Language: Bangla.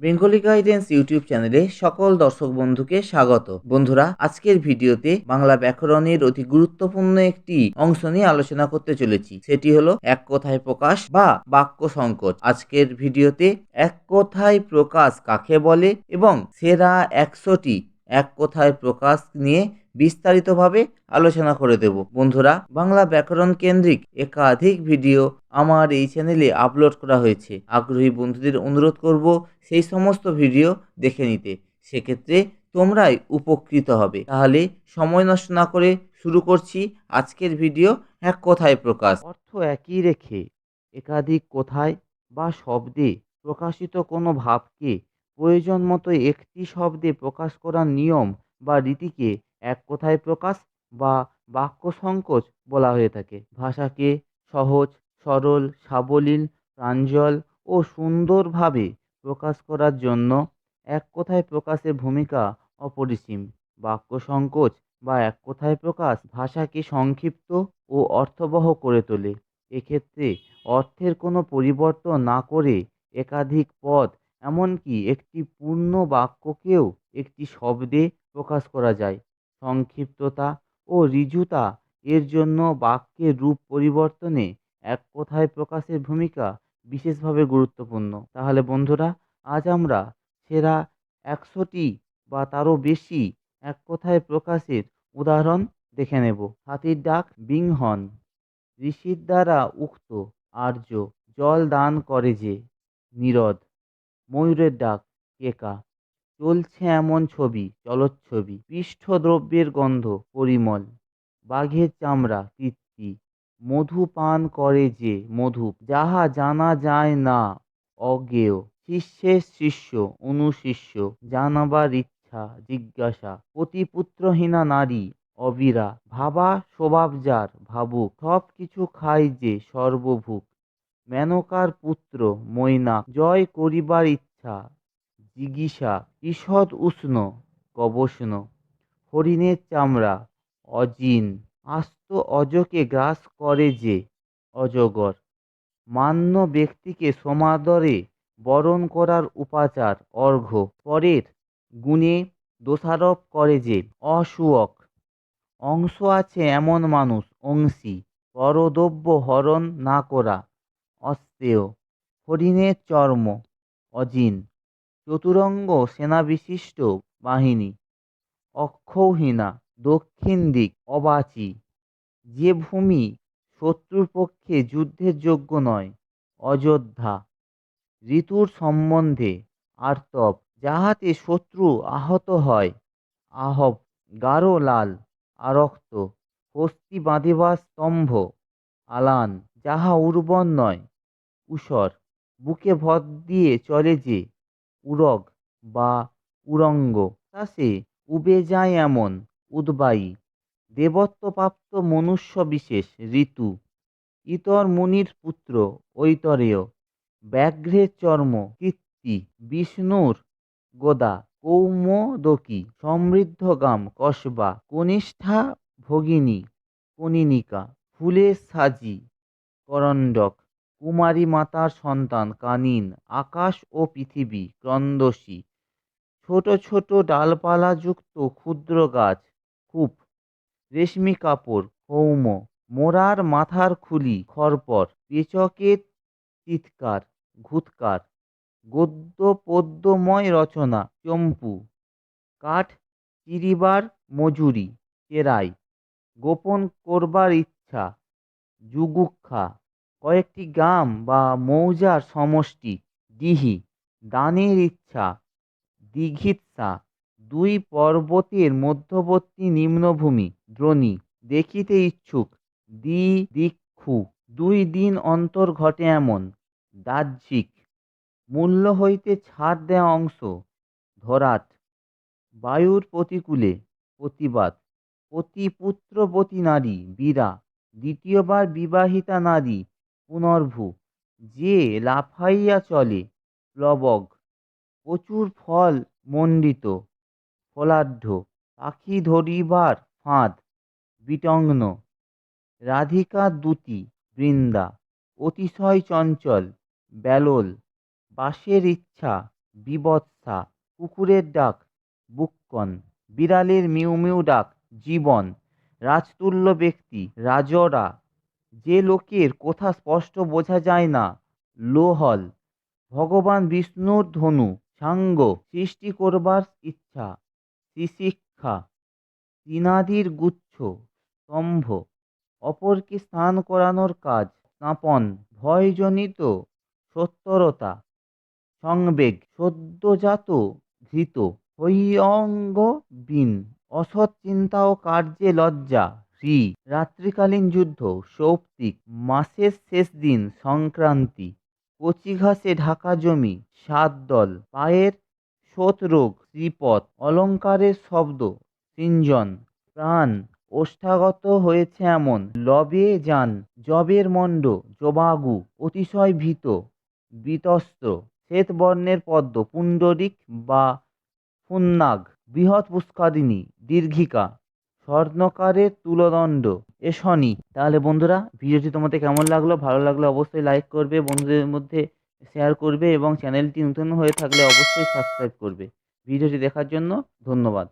বেঙ্গলি গাইডেন্স ইউটিউব চ্যানেলে সকল দর্শক বন্ধুকে স্বাগত। বন্ধুরা, আজকের ভিডিওতে বাংলা ব্যাকরণের অতি গুরুত্বপূর্ণ একটি অংশ নিয়ে আলোচনা করতে চলেছি। সেটি হলো এক কথায় প্রকাশ বা বাক্য সংকট। আজকের ভিডিওতে এক কথায় প্রকাশ কাকে বলে এবং সেরা একশোটি এক কথায় প্রকাশ নিয়ে বিস্তারিতভাবে আলোচনা করে দেব। বন্ধুরা, বাংলা ব্যাকরণ কেন্দ্রিক একাধিক ভিডিও আমার এই চ্যানেলে আপলোড করা হয়েছে। আগ্রহী বন্ধুদের অনুরোধ করব সেই সমস্ত ভিডিও দেখে নিতে। সেক্ষেত্রে তোমরাই উপকৃত হবে। তাহলে সময় নষ্ট না করে শুরু করছি আজকের ভিডিও এক কথায় প্রকাশ। অর্থ একই রেখে একাধিক কোথায় বা শব্দে প্রকাশিত কোনো ভাবকে প্রয়োজন মতো একটি শব্দে প্রকাশ করার নিয়ম বা রীতিকে এক কথায় প্রকাশ বা বাক্য সংকোচ বলা হয়ে থাকে। ভাষাকে সহজ, সরল, সাবলীল, প্রাঞ্জল ও সুন্দরভাবে প্রকাশ করার জন্য এক কথায় প্রকাশের ভূমিকা অপরিসীম। বাক্য সংকোচ বা এক কথায় প্রকাশ ভাষাকে সংক্ষিপ্ত ও অর্থবহ করে তোলে। এক্ষেত্রে অর্থের কোনো পরিবর্তন না করে একাধিক পদ, এমনকি একটি পূর্ণ বাক্যকেও একটি শব্দে প্রকাশ করা যায়। সংক্ষিপ্ততা ও ঋজুতা এর জন্য বাক্যের রূপ পরিবর্তনে এক কথায় প্রকাশের ভূমিকা বিশেষভাবে গুরুত্বপূর্ণ। তাহলে বন্ধুরা, আজ আমরা সেরা একশোটি বা তারও বেশি এক কথায় প্রকাশের উদাহরণ দেখে নেব। হাতির ডাক বিংহন, ঋষির দ্বারা উক্ত আর্য, জল দান করে যে, নীরদ, ময়ূরের ডাক কেকা। চলছে এমন ছবি জলোচ্ছবি পৃষ্ঠদ্রব্যের গন্ধ, পরিমল। বাঘের চামড়া কীর্তি মধু পান করে যে মধু, যাহা জানা যায় না অজ্ঞেয়। শিষ্যের শিষ্য, অনুশিষ্য, জানাবার ইচ্ছা, জিজ্ঞাসা। পতিপুত্রহীনা নারী, অবিরা। ভাবা স্বভাব যার, ভাবুক। সব কিছু খায় যে সর্বভুক। মেনকার পুত্র, মৈনাক। জয় করিবার ইচ্ছা জিগীষা ঈষৎ উষ্ণ গবষ্ণ হরিণের চামড়া, অজিন, আস্ত অজকে গ্রাস করে যে অজগর। মান্য ব্যক্তিকে সমাদরে বরণ করার উপাচার, অর্ঘ্য, পরের গুণে দোষারোপ করে যে অসুয়ক। অংশ আছে এমন মানুষ, অংশী পরদ্রব্য হরণ না করা, অস্তেয়, হরিণের চর্ম, অজিন চতুরঙ্গ সেনাবিশিষ্ট বাহিনী, অক্ষৌহিণা, দক্ষিণ দিক, অবাচি। যে ভূমি শত্রুর পক্ষে যুদ্ধের যোগ্য নয়, অযোধ্যা। ঋতুর সম্বন্ধে আর্তব। যাহাতে শত্রু আহত হয়, আহব, গাঢ় লাল, আরক্ত, হস্তি বাঁধিবার স্তম্ভ, আলান, যাহা উর্বর নয় ঊষর বুকে ভর দিয়ে চলে যে উরগ বা উরঙ্গ। সে উবে যায় এমন, উদ্বায়ী, দেবত্বপ্রাপ্ত মনুষ্য বিশেষ ঋতু। ইতর মুনির পুত্র ঐতরেয় ব্যাঘ্রের চর্ম কীর্তি, বিষ্ণুর গোদা, কৌমোদকী, সমৃদ্ধ গাম, কসবা, কনিষ্ঠা ভগিনী, কনিনিকা ফুলের সাজি, করণ্ডক। কুমারী মাতার সন্তান, কানিন, আকাশ ও পৃথিবী ক্রন্দসী ছোট ছোট ডালপালাযুক্ত ক্ষুদ্র গাছ, কূপ, রেশমি কাপড় হৌম মোরার মাথার খুলি খরপর পেচকের চিৎকার ঘুৎকার, গদ্য পদ্যময় রচনা, চম্পু, কাঠ, চিরিবার মজুরি, চেরাই, গোপন করবার ইচ্ছা জুগুক্ষা কয়েকটি গ্রাম বা মৌজার সমষ্টি দিহি দানের ইচ্ছা, দিঘিৎসা, দুই পর্বতের মধ্যবর্তী নিম্নভূমি, দ্রোণী। দেখিতে ইচ্ছুক দিদিক্ষু দুই দিন অন্তর ঘটে এমন, দাহ্যিক। মূল্য হইতে ছাড় দেয়া অংশ ধরাট বায়ুর প্রতিকূলে, প্রতিবাদ। পতিপুত্রবতী নারী, বীরা। দ্বিতীয়বার বিবাহিতা নারী পুনর্ভূ, যে লাফাইয়া চলে প্লবগ, প্রচুর ফল মণ্ডিত, ফলাঢ্য, পাখি ধরিবার ফাঁদ বিটঙ্ন রাধিকা দ্যুতি, বৃন্দা, অতিশয় চঞ্চল, ব্যালল বাসের ইচ্ছা, বিবৎসা, কুকুরের ডাক, বুক্কন, বিড়ালের মিউ মিউ ডাক, জীবন, রাজতুল্য ব্যক্তি, রাজরা যে লোকের কথা স্পষ্ট বোঝা যায় না, লোহল। ভগবান বিষ্ণুর ধনু, সাঙ্গ, সৃষ্টি করবার ইচ্ছা শিক্ষা তৃণাদির গুচ্ছ, স্তম্ভ, অপরকে স্নান করানোর কাজ, স্নাপন, ভয়জনিত সত্তরতা সংবেগ, সদ্যজাত ঘৃত হৈয়ঙ্গ বিন অসৎ চিন্তা ও কার্যে লজ্জা। হ্রি রাত্রিকালীন যুদ্ধ, সৌপ্তিক, মাসের শেষ দিন, সংক্রান্তি। কচি ঘাসে ঢাকা জমি, সাত দল, পায়ের রোগ শ্রীপদ অলঙ্কারের শব্দ, সিঞ্জন, প্রাণ, ওষ্ঠাগত হয়েছে এমন। লবে যান, জবের মণ্ড, জবাগু, অতিশয় ভীত বিতস্ত্র শ্বেতবর্ণের পদ্ম, পুণ্ডরিক বা পুন্নাগ বৃহৎ পুষ্করিণী, দীর্ঘিকা। স্বর্ণকারের তুলদণ্ড। এ শনি। তাহলে বন্ধুরা, ভিডিওটি তোমাদের কেমন লাগল? ভালো লাগলে অবশ্যই লাইক করবে, বন্ধুদের মধ্যে শেয়ার করবে এবং চ্যানেলটি নতুন হয়ে থাকলে অবশ্যই সাবস্ক্রাইব করবে। ভিডিওটি দেখার জন্য ধন্যবাদ।